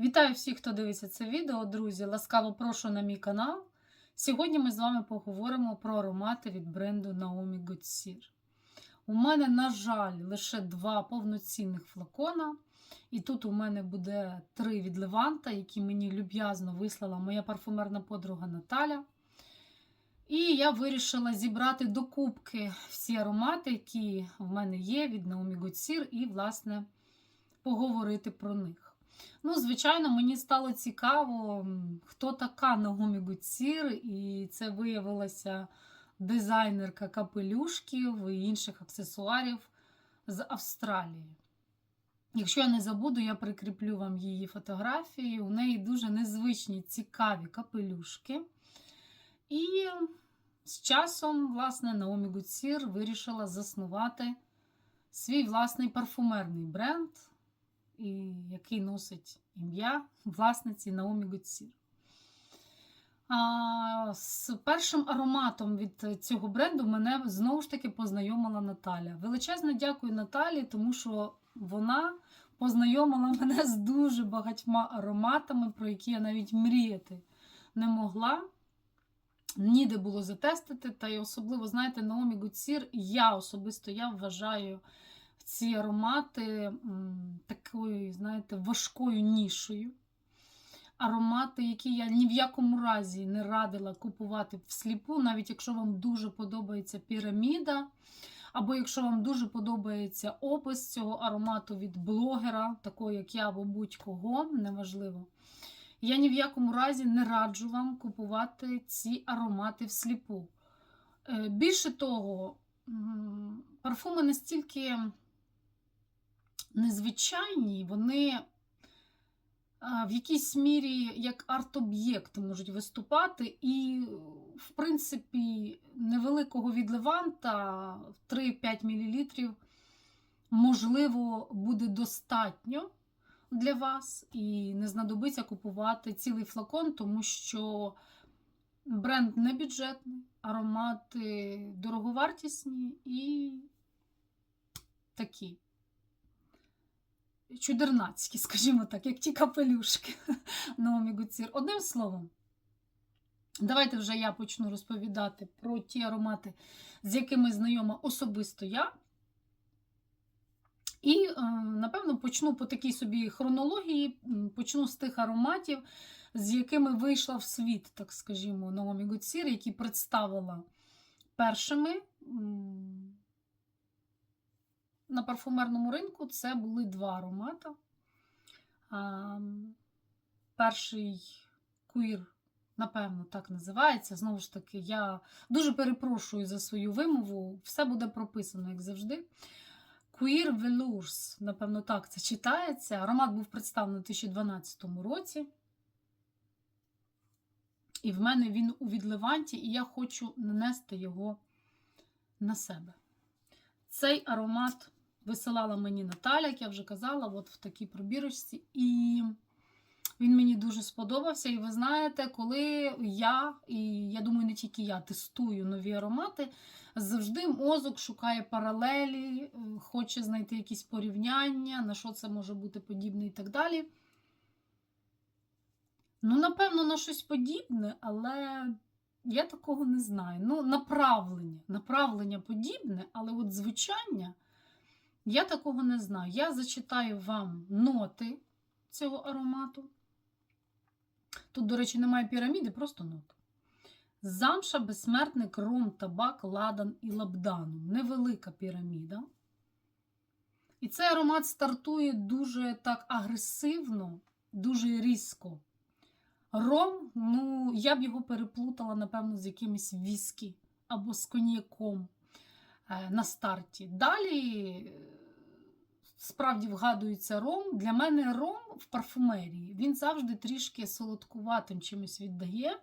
Вітаю всіх, хто дивиться це відео, друзі. Ласкаво прошу на мій канал. Сьогодні ми з вами поговоримо про аромати від бренду Naomi Goodsir. У мене, на жаль, лише два повноцінних флакона. І тут у мене буде три від Леванта, які мені люб'язно вислала моя парфумерна подруга Наталя. І я вирішила зібрати докупки всі аромати, які в мене є від Naomi Goodsir, і, власне, поговорити про них. Ну, звичайно, мені стало цікаво, хто така Нагумі Гуцір, і це виявилася дизайнерка капелюшків і інших аксесуарів з Австралії. Якщо я не забуду, я прикріплю вам її фотографії. У неї дуже незвичні, цікаві капелюшки. І з часом, власне, Наомі Гуцір вирішила заснувати свій власний парфумерний бренд і який носить ім'я власниці Наомі Гуцір. А, з першим ароматом від цього бренду мене знову ж таки познайомила Наталя. Величезно дякую Наталі, тому що вона познайомила мене з дуже багатьма ароматами, про які я навіть мріяти не могла. Ніде було затестити, та й особливо, знаєте, Наомі Гуцір, я особисто я вважаю ці аромати такою, знаєте, важкою нішою. Аромати, які я ні в якому разі не радила купувати всліпу, навіть якщо вам дуже подобається піраміда, або якщо вам дуже подобається опис цього аромату від блогера, такого як я, або будь-кого, неважливо. Я ні в якому разі не раджу вам купувати ці аромати всліпу. Е, Більше того, парфуми настільки незвичайні, вони в якійсь мірі як арт-об'єкт можуть виступати, і, в принципі, невеликого від Леванта 3-5 мл, можливо, буде достатньо для вас, і не знадобиться купувати цілий флакон, тому що бренд не бюджетний, аромати дороговартісні і такі чудернацькі, скажімо так, як ті капелюшки Наомі Гуцір. Одним словом, давайте вже я почну розповідати про ті аромати, з якими знайома особисто я. І, е, напевно, почну по такій собі хронології, почну з тих ароматів, з якими вийшла в світ, так скажімо, Наомі Гуцір, які представила першими. На парфумерному ринку це були два аромати. Перший куір, напевно, так називається. Знову ж таки, я дуже перепрошую за свою вимову. Все буде прописано, як завжди. Queer Velours, напевно, так це читається. Аромат був представлений у 2012 році. І в мене він у відливанті, і я хочу нанести його на себе. Цей аромат висилала мені Наталя, як я вже казала, от в такій пробірочці. І він мені дуже сподобався. І ви знаєте, коли я, і я думаю, не тільки я тестую нові аромати, завжди мозок шукає паралелі, хоче знайти якісь порівняння, на що це може бути подібне і так далі. Ну, напевно, на щось подібне, але я такого не знаю. Ну, направлення, направлення подібне, але от звучання я такого не знаю. Я зачитаю вам ноти цього аромату. Тут, до речі, немає піраміди, просто ноти. Замша, безсмертник, ром, табак, ладан і лабдану. Невелика піраміда. І цей аромат стартує дуже так агресивно, дуже різко. Ром, ну, я б його переплутала, напевно, з якимось віскі або з коньяком е, на старті. Далі, справді, вгадується ром. Для мене ром в парфумерії він завжди трішки солодкуватим чимось віддає.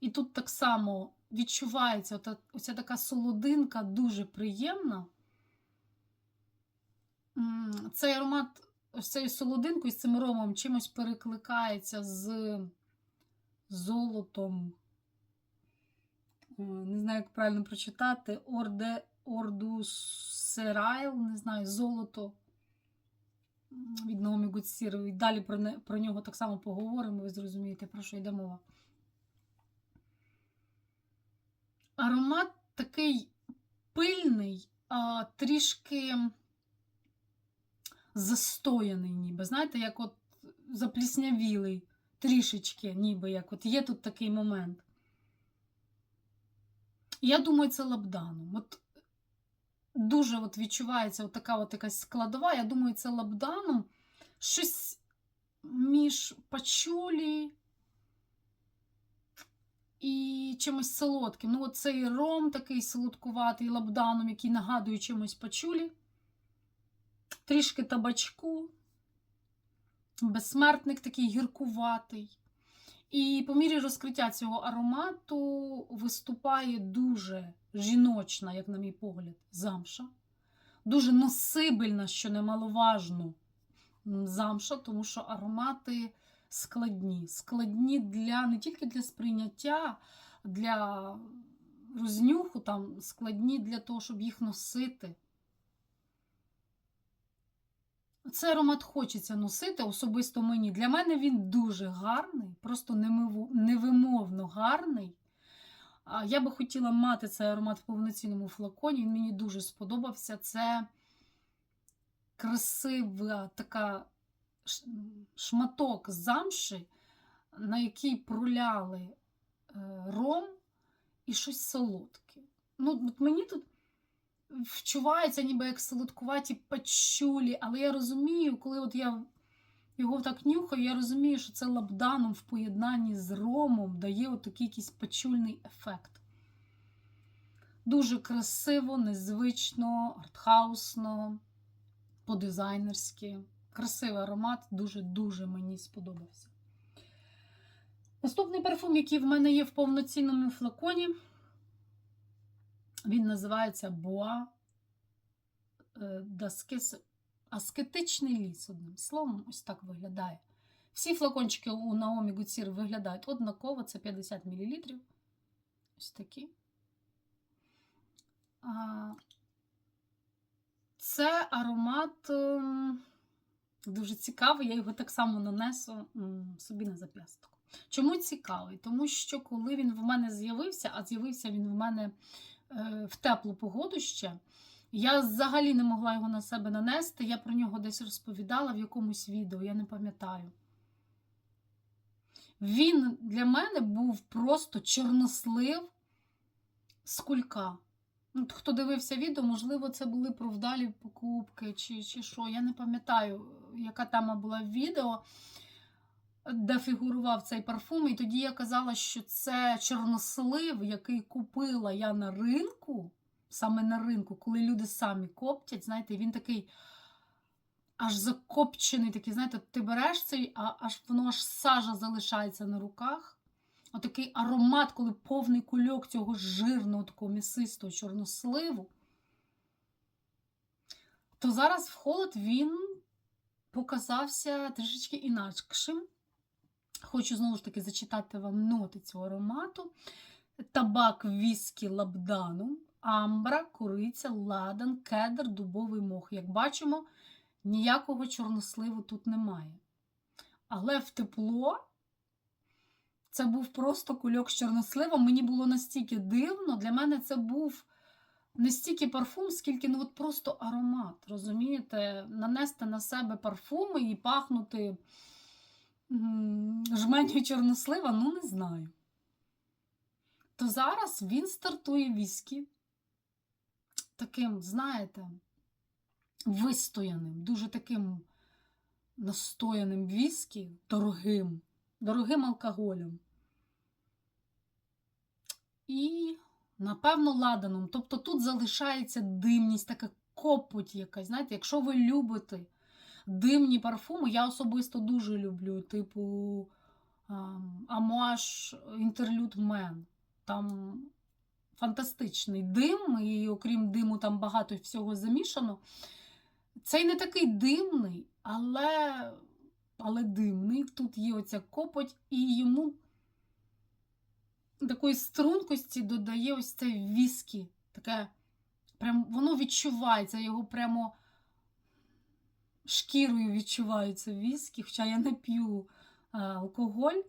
І тут так само відчувається оця така солодинка дуже приємна. Цей аромат ось цією солодинкою, з цим ромом чимось перекликається з золотом. Е, Не знаю, як правильно прочитати. Орде, Ордусерайл, не знаю, золото від Наомі Наомі і далі про, не, про нього так само поговоримо, ви зрозумієте, про що йде мова. Аромат такий пильний, а, трішки застояний, ніби. Знаєте, як от запліснявілий, трішечки, ніби як от є тут такий момент. Я думаю, це лабданом. От дуже от відчувається от така от якась складова. Я думаю, це лабданом щось між пачулі і чимось солодким. Ну, цей ром такий солодкуватий лабданом, який нагадує чимось пачулі. Трішки табачку, безсмертник такий гіркуватий. І по мірі розкриття цього аромату виступає дуже жіночна, як на мій погляд, замша. Дуже носибельна, що немаловажно, замша, тому що аромати складні. Складні для не тільки для сприйняття, для рознюху, там, складні для того, щоб їх носити. Цей аромат хочеться носити, особисто мені. Для мене він дуже гарний, просто невимовно гарний. Я би хотіла мати цей аромат в повноцінному флаконі. Він мені дуже сподобався. Це красива така шматок замши, на який проляли е, ром і щось солодке. Ну, от Мені тут вчувається, ніби як солодкуваті пачулі, але я розумію, коли от я його так нюхаю, я розумію, що це лабданом в поєднанні з ромом дає такий якийсь пачульний ефект. Дуже красиво, незвично, артхаусно, по-дизайнерськи. Красивий аромат, дуже-дуже мені сподобався. Наступний парфум, який в мене є в повноцінному флаконі, він називається Боа Даскес. Аскетичний ліс, одним словом, ось так виглядає. Всі флакончики у Наомі Гуцір виглядають однаково, це 50 мл. Ось такі. Це аромат ем, дуже цікавий, я його так само нанесу собі на зап'ясток. Чому цікавий? Тому що коли він в мене з'явився, а з'явився він в мене е, в теплу погоду ще. Я взагалі не могла його на себе нанести. Я про нього десь розповідала в якомусь відео, я не пам'ятаю. Він для мене був просто чорнослив з кулька. Ну, Хто дивився відео, можливо, це були про вдалі покупки чи чи що. Я не пам'ятаю, яка тема була в відео, де фігурував цей парфум. І тоді я казала, що це чорнослив, який купила я на ринку саме на ринку, коли люди самі коптять, знаєте, він такий аж закопчений, такий, знаєте, ти береш цей, а аж воно аж сажа залишається на руках. Отакий аромат, коли повний кульок цього жирного, такого м'ясистого чорносливу. То зараз в холод він показався трішечки інакшим. Хочу знову ж таки зачитати вам ноти цього аромату. Табак віскі лабдану амбра, куриця, ладан, кедр, дубовий мох. Як бачимо, ніякого чорносливу тут немає. Але в тепло це був просто кульок з чорносливом. Мені було настільки дивно, для мене це був не стільки парфум, скільки ну, от просто аромат. Розумієте, нанести на себе парфуми і пахнути жменю чорнослива, ну не знаю. То зараз він стартує віскі таким, знаєте, вистояним, дуже таким настояним віскі, дорогим, дорогим алкоголем. І, напевно, ладаном. Тобто тут залишається димність, така копоть якась. Знаєте, якщо ви любите димні парфуми, я особисто дуже люблю, типу Амуаш Інтерлюд Мен. Там фантастичний дим, і окрім диму, там багато всього замішано. Цей не такий димний, але але димний. Тут є оця копоть, і йому такої стрункості додає ось це віскі. Таке, прям, Воно відчувається, його прямо шкірою відчуваю це віскі, хоча я не п'ю е, алкоголь.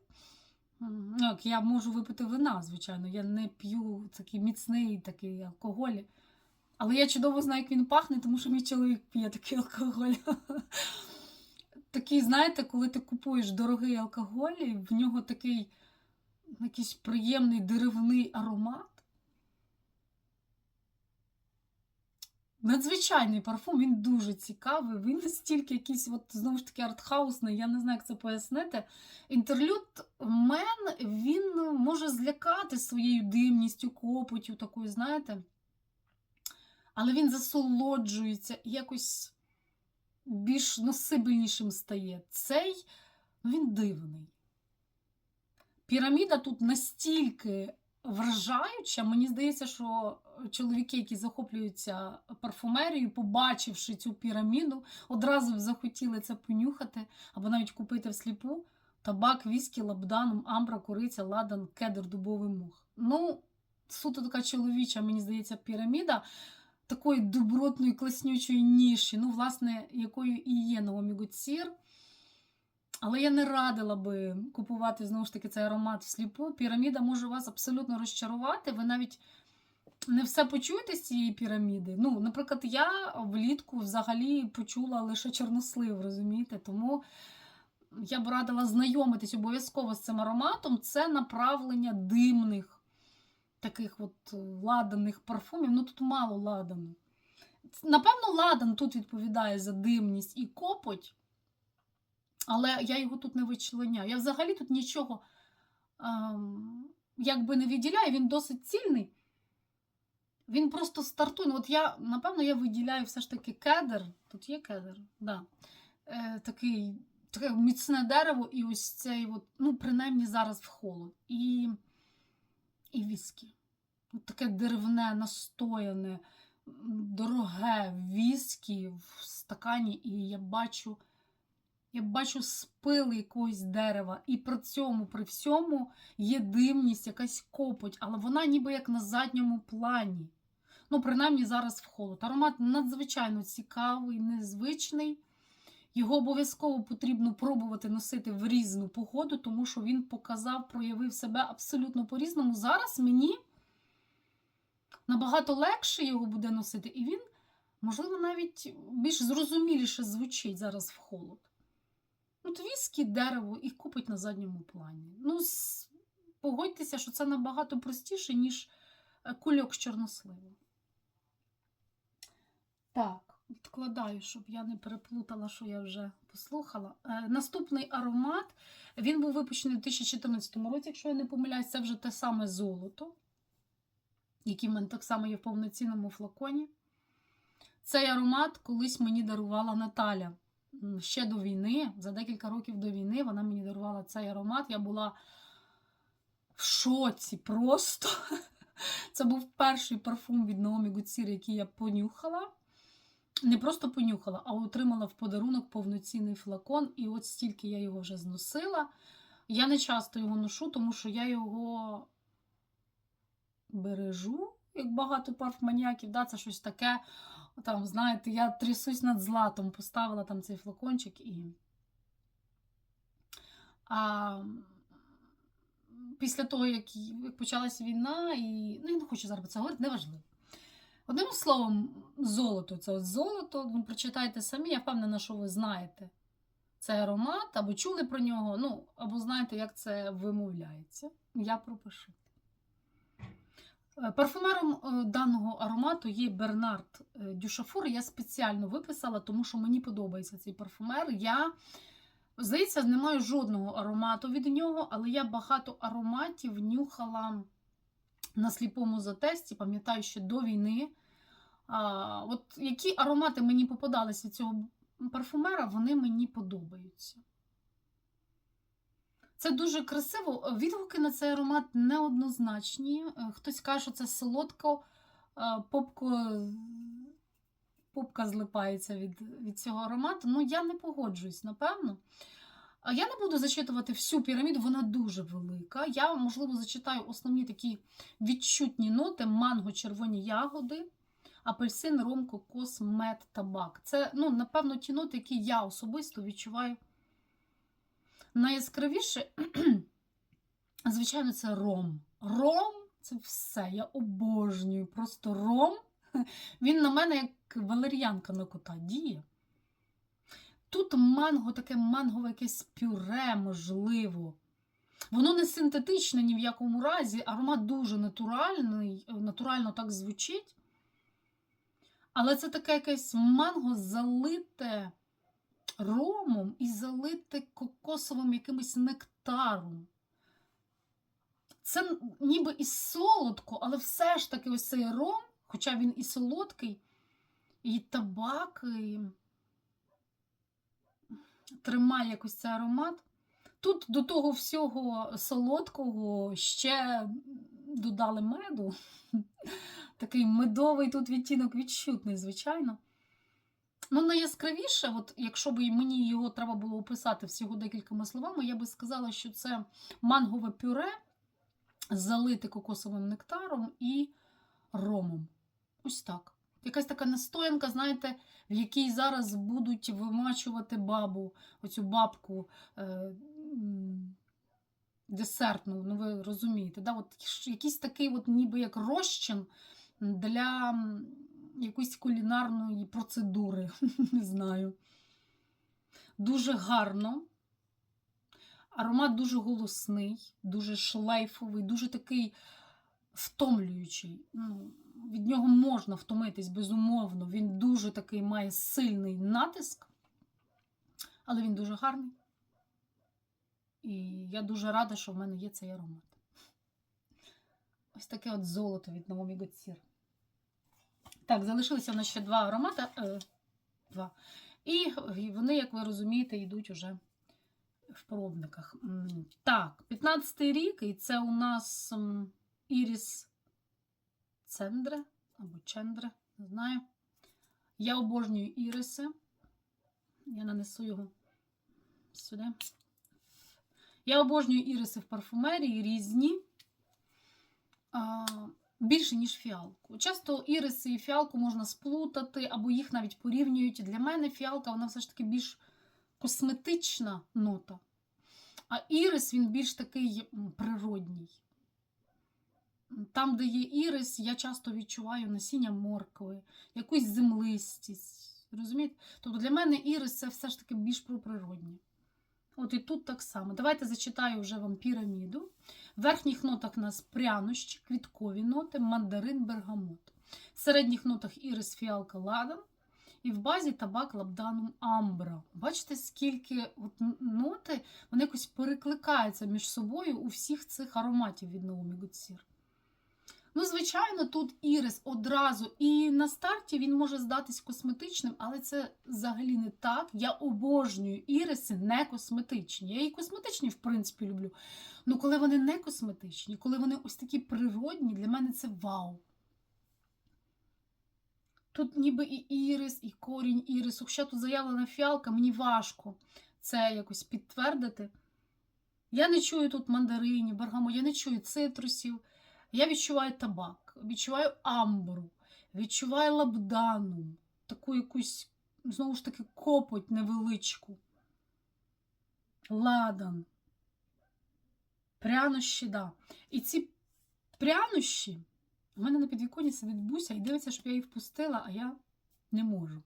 М, Ну, я можу випити вина, звичайно. Я не п'ю такий міцний такий алкоголь. Але я чудово знаю, як він пахне, тому що мій чоловік п'є такий алкоголь. Такий, знаєте, коли ти купуєш дорогий алкоголь, в нього такий якийсь приємний деревний аромат. Надзвичайний парфум, він дуже цікавий. Він настільки якийсь, от, знову ж таки, артхаусний, я не знаю, як це пояснити. Інтерлюд мен він може злякати своєю димністю, копотю, такою, знаєте. Але він засолоджується і якось більш носибельнішим стає. Цей ну, він дивний. Піраміда тут настільки вражаюча, мені здається, що чоловіки, які захоплюються парфумерією, побачивши цю піраміду, одразу б захотіли це понюхати або навіть купити всліпу. Табак, віскі, лабдан, амбра, кориця, ладан, кедр, дубовий мох. Ну, суто така чоловіча, мені здається, піраміда такої добротної, класнючої ніші, ну, власне, якою і є Наомі. Але я не радила би купувати знову ж таки цей аромат всліпу. Піраміда може вас абсолютно розчарувати. Ви навіть не все почуєте з цієї піраміди. Ну, наприклад, я влітку взагалі почула лише чорнослив, розумієте? Тому я б радила знайомитись обов'язково з цим ароматом. Це направлення димних, таких от ладаних парфумів. Ну тут мало ладану. Напевно, ладан тут відповідає за димність і копоть. Але я його тут не вичленяю. Я взагалі тут нічого ем, якби не відділяю, він досить цільний. Він просто стартує. Ну, От я, напевно, я виділяю все ж таки кедр. Тут є кедр, да. е, такий, таке міцне дерево, і ось цей, от, ну, принаймні зараз в холод. І, і віскі. От таке деревне, настояне, дороге віскі в стакані, і я бачу. Я бачу спили якогось дерева, і при цьому, при всьому є димність, якась копоть, але вона ніби як на задньому плані. Ну, принаймні зараз в холод. Аромат надзвичайно цікавий, незвичний. Його обов'язково потрібно пробувати носити в різну погоду, тому що він показав, проявив себе абсолютно по-різному. Зараз мені набагато легше його буде носити, і він, можливо, навіть більш зрозуміліше звучить зараз в холод. От віскі, дерево і купить на задньому плані. Ну, погодьтеся, що це набагато простіше, ніж е, кульок з чорносливу. Так, відкладаю, щоб я не переплутала, що я вже послухала. Е, наступний аромат. Він був випущений у 2014 році, якщо я не помиляюсь, це вже те саме золото, яке в мене так само є в повноцінному флаконі. Цей аромат колись мені дарувала Наталя ще до війни, за декілька років до війни, вона мені дарувала цей аромат. Я була в шоці просто. Це був перший парфум від Наомі Гуцір, який я понюхала. Не просто понюхала, а отримала в подарунок повноцінний флакон. І от стільки я його вже зносила. Я не часто його ношу, тому що я його бережу, як багато парфманіяків. Да, це щось таке. Там, знаєте, я трясусь над златом, поставила там цей флакончик і. А, після того, як, як почалася війна, і. Ну, я не хочу зараз про це говорити, неважливо. Одним словом, золото це от золото. Ну, прочитайте самі, я впевнена, що ви знаєте цей аромат, або чули про нього, ну, або знаєте, як це вимовляється. Я пропишу. Е, Парфумером е, даного аромату є Бернард е, Дюшафур. Я спеціально виписала, тому що мені подобається цей парфумер. Я, здається, не маю жодного аромату від нього, але я багато ароматів нюхала на сліпому затесті, пам'ятаю, ще до війни. А, от які аромати мені попадалися цього парфумера, вони мені подобаються. Це дуже красиво. Відгуки на цей аромат неоднозначні. Е, Хтось каже, що це солодко, е, попко, попка злипається від, від цього аромату. Ну, я не погоджуюсь, напевно. Я не буду зачитувати всю піраміду, вона дуже велика. Я, можливо, зачитаю основні такі відчутні ноти: манго, червоні ягоди, апельсин, ром, кокос, мед, табак. Це, ну, напевно, ті ноти, які я особисто відчуваю найяскравіше, звичайно, це ром. Ром це все. Я обожнюю. Просто ром. Він на мене як валер'янка на кота діє. Тут манго, таке мангове якесь пюре, можливо. Воно не синтетичне ні в якому разі, аромат дуже натуральний, натурально так звучить. Але це таке якесь манго залите ромом і залите кокосовим якимось нектаром. Це ніби і солодко, але все ж таки ось цей ром, хоча він і солодкий, і табак, і тримає якось цей аромат. Тут до того всього солодкого ще додали меду. Такий медовий тут відтінок відчутний, звичайно. Ну, найяскравіше, от якщо б мені його треба було описати всього декількома словами, я би сказала, що це мангове пюре, залите кокосовим нектаром і ромом. Ось так. Якась така настоянка, знаєте, в якій зараз будуть вимачувати бабу, оцю бабку е, десертну, ну ви розумієте, да? от якийсь такий, от ніби як розчин для якоїсь кулінарної процедури, не знаю. Дуже гарно. Аромат дуже голосний, дуже шлейфовий, дуже такий втомлюючий. Ну, від нього можна втомитись, безумовно. Він дуже такий має сильний натиск, але він дуже гарний. І я дуже рада, що в мене є цей аромат. Ось таке от золото від Godsir. Так, залишилися в нас ще два аромати. Е, два. І вони, як ви розумієте, йдуть уже в пробниках. Так, 15-й рік, і це у нас Іріс Цендре або Чендре, не знаю. Я обожнюю іриси. Я нанесу його сюди. Я обожнюю іриси в парфумерії різні. Більше, ніж фіалку. Часто іриси і фіалку можна сплутати, або їх навіть порівнюють. Для мене фіалка вона все ж таки більш косметична нота. А ірис він більш такий природній. Там, де є ірис, я часто відчуваю насіння моркви, якусь землистість. Розумієте? Тобто для мене ірис це все ж таки більш про природнє. От і тут так само. Давайте зачитаю вже вам піраміду. В верхніх нотах у нас прянощі, квіткові ноти, мандарин, бергамот. В середніх нотах ірис, фіалка, ладан. І в базі табак, лабданум, амбра. Бачите, скільки от ноти вони якось перекликаються між собою у всіх цих ароматів від Godsir. Ну, звичайно, тут ірис одразу. І на старті він може здатись косметичним, але це взагалі не так. Я обожнюю іриси не косметичні. Я і косметичні, в принципі, люблю. Ну, коли вони не косметичні, коли вони ось такі природні, для мене це вау. Тут ніби і ірис, і корінь ірису. Хоча тут заявлена фіалка, мені важко це якось підтвердити. Я не чую тут мандаринів, бергамо, я не чую цитрусів. Я відчуваю табак, відчуваю амбру, відчуваю лабдану, таку якусь, знову ж таки, копоть невеличку. Ладан. Прянощі, да. І ці прянощі, у мене на підвіконі сидить буся і дивиться, щоб я її впустила, а я не можу.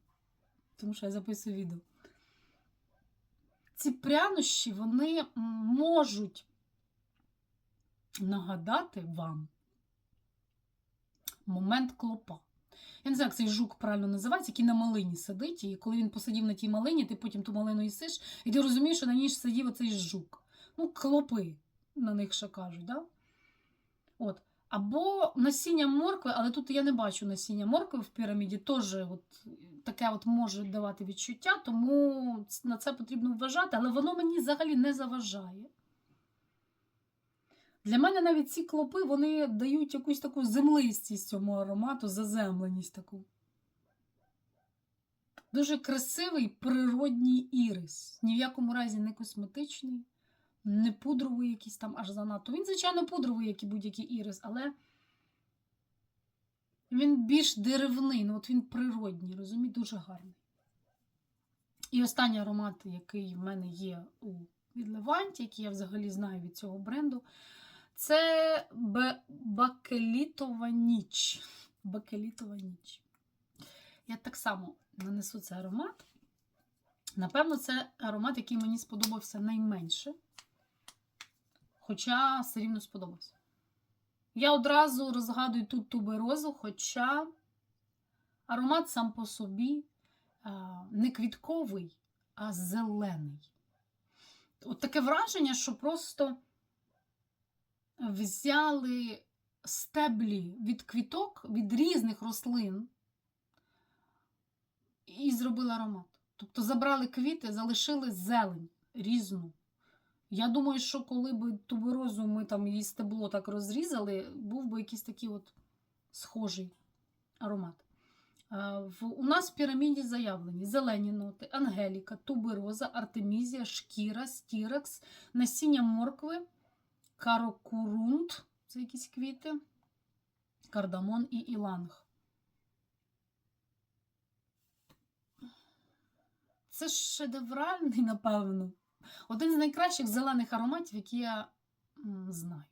Тому що я записую відео. Ці прянощі, вони можуть нагадати вам момент клопа. Я не знаю, як цей жук правильно називається, який на малині сидить, і коли він посидів на тій малині, ти потім ту малину їсиш, і ти розумієш, що на ній сидів оцей жук. Ну, клопи на них ще кажуть, да? От. Або насіння моркви, але тут я не бачу насіння моркви в піраміді, теж от, таке от може давати відчуття, тому на це потрібно вважати, але воно мені взагалі не заважає. Для мене навіть ці клопи вони дають якусь таку землистість цьому аромату, заземленість таку. Дуже красивий природній ірис. Ні в якому разі не косметичний, не пудровий якийсь там аж занадто. Він, звичайно, пудровий, як і будь-який ірис, але Він більш деревний, ну от він природній, розумієте, дуже гарний. І останній аромат, який в мене є у від який я взагалі знаю від цього бренду, це Бакелітова ніч. Бакелітова ніч. Я так само нанесу цей аромат. Напевно, це аромат, який мені сподобався найменше. Хоча все рівно сподобався. Я одразу розгадую тут туберозу, хоча аромат сам по собі не квітковий, а зелений. От таке враження, що просто взяли стеблі від квіток, від різних рослин і зробили аромат. Тобто забрали квіти, залишили зелень різну. Я думаю, що коли б туберозу ми там її стебло так розрізали, був би якийсь такий от схожий аромат. У нас в піраміді заявлені зелені ноти, ангеліка, тубероза, артемізія, шкіра, стірекс, насіння моркви, карокурунт, це якісь квіти, кардамон і іланг. Це шедевральний, напевно. Один з найкращих зелених ароматів, які я знаю.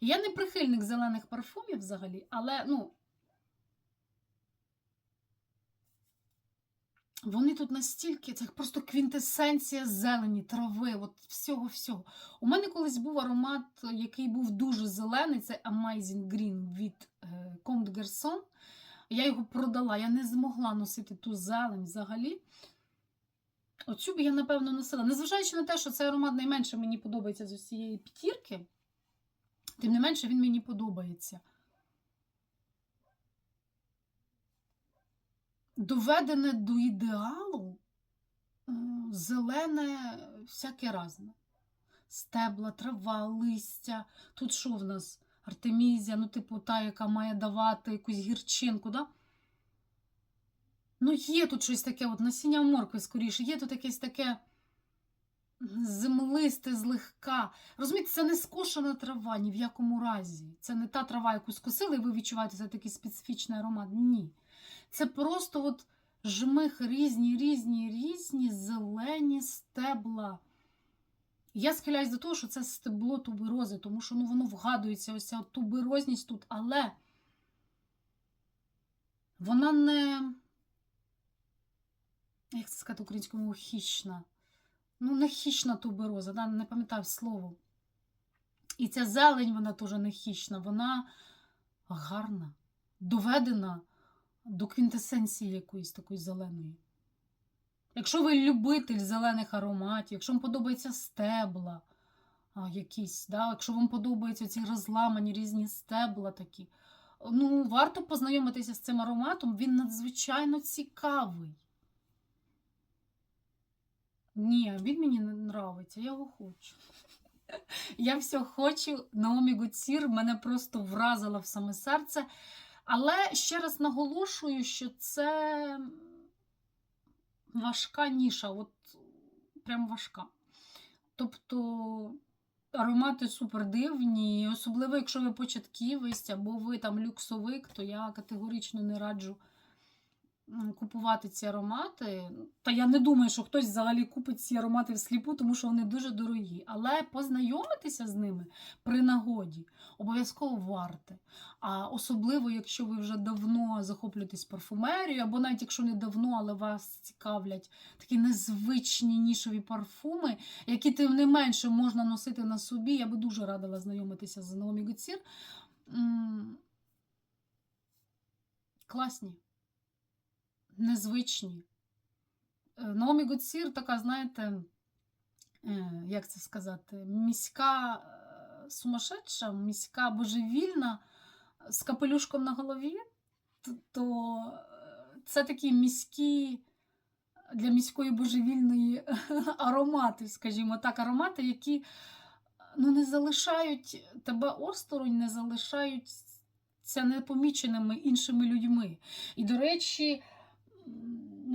Я не прихильник зелених парфумів взагалі, але ну, вони тут настільки, це просто квінтесенція зелені, трави, от всього-всього. У мене колись був аромат, який був дуже зелений, це Amazing Green від е, Comme des Garçons. Я його продала, я не змогла носити ту зелень взагалі. Оцю б я, напевно, носила. Незважаючи на те, що цей аромат найменше мені подобається з усієї п'ятірки, тим не менше він мені подобається. Доведене до ідеалу зелене всяке разне. Стебла, трава, листя. Тут що в нас? Артемізія, ну, типу, та, яка має давати якусь гірчинку, да? Ну, є тут щось таке, от насіння моркви скоріше, є тут якесь таке землисте, злегка. Розумієте, це не скошена трава ні в якому разі. Це не та трава, яку скосили, і ви відчуваєте це такий специфічний аромат. Ні. Це просто от жмих різні, різні, різні зелені стебла. Я схиляюсь до того, що це стебло туберози, тому що ну, воно вгадується, ось ця туберозність тут, але вона не як це сказати українською мовою, хищна. Ну, не хищна тубероза, да? не пам'ятаю слово. І ця зелень, вона теж не хищна, вона гарна, доведена до квінтесенції якоїсь такої зеленої. Якщо ви любитель зелених ароматів, якщо вам подобаються стебла якісь, да? якщо вам подобаються ці розламані різні стебла такі, ну, варто познайомитися з цим ароматом, він надзвичайно цікавий. Ні, він мені не нравиться, я його хочу. Я все хочу. Наомі Гуцір мене просто вразила в саме серце. Але ще раз наголошую, що це важка ніша, от прям важка. Тобто аромати супер дивні, особливо, якщо ви початківець або ви там люксовик, то я категорично не раджу купувати ці аромати. Та я не думаю, що хтось взагалі купить ці аромати всліпу, тому що вони дуже дорогі. Але познайомитися з ними при нагоді обов'язково варте. А особливо, якщо ви вже давно захоплюєтесь парфумерією, або навіть якщо не давно, але вас цікавлять такі незвичні нішові парфуми, які тим не менше можна носити на собі. Я би дуже радила знайомитися з Наомі Гуцір. Класні, незвичні. Е, Наомі Гуцір така, знаєте, е, як це сказати, міська е, сумасшедша, міська божевільна з капелюшком на голові, то це такі міські для міської божевільної аромати, скажімо так, аромати, які ну, не залишають тебе осторонь, не залишають це непоміченими іншими людьми. І, до речі,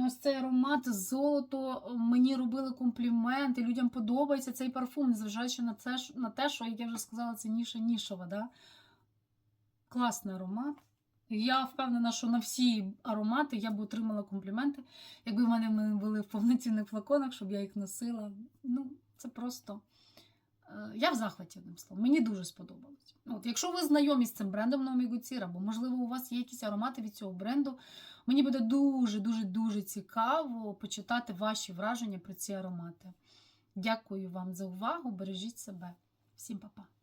ось цей аромат золото мені робили компліменти, людям подобається цей парфум, незважаючи на що- на те, що, як я вже сказала, це ніша нішова. Да? Класний аромат. Я впевнена, що на всі аромати я б отримала компліменти, якби в мене були в повноцінних флаконах, щоб я їх носила. Ну, це просто. Е, Я в захваті одним словом. Мені дуже сподобалось. От, якщо ви знайомі з цим брендом на Gutierrez, або, можливо, у вас є якісь аромати від цього бренду, мені буде дуже, дуже, дуже цікаво почитати ваші враження про ці аромати. Дякую вам за увагу. Бережіть себе. Всім па-па.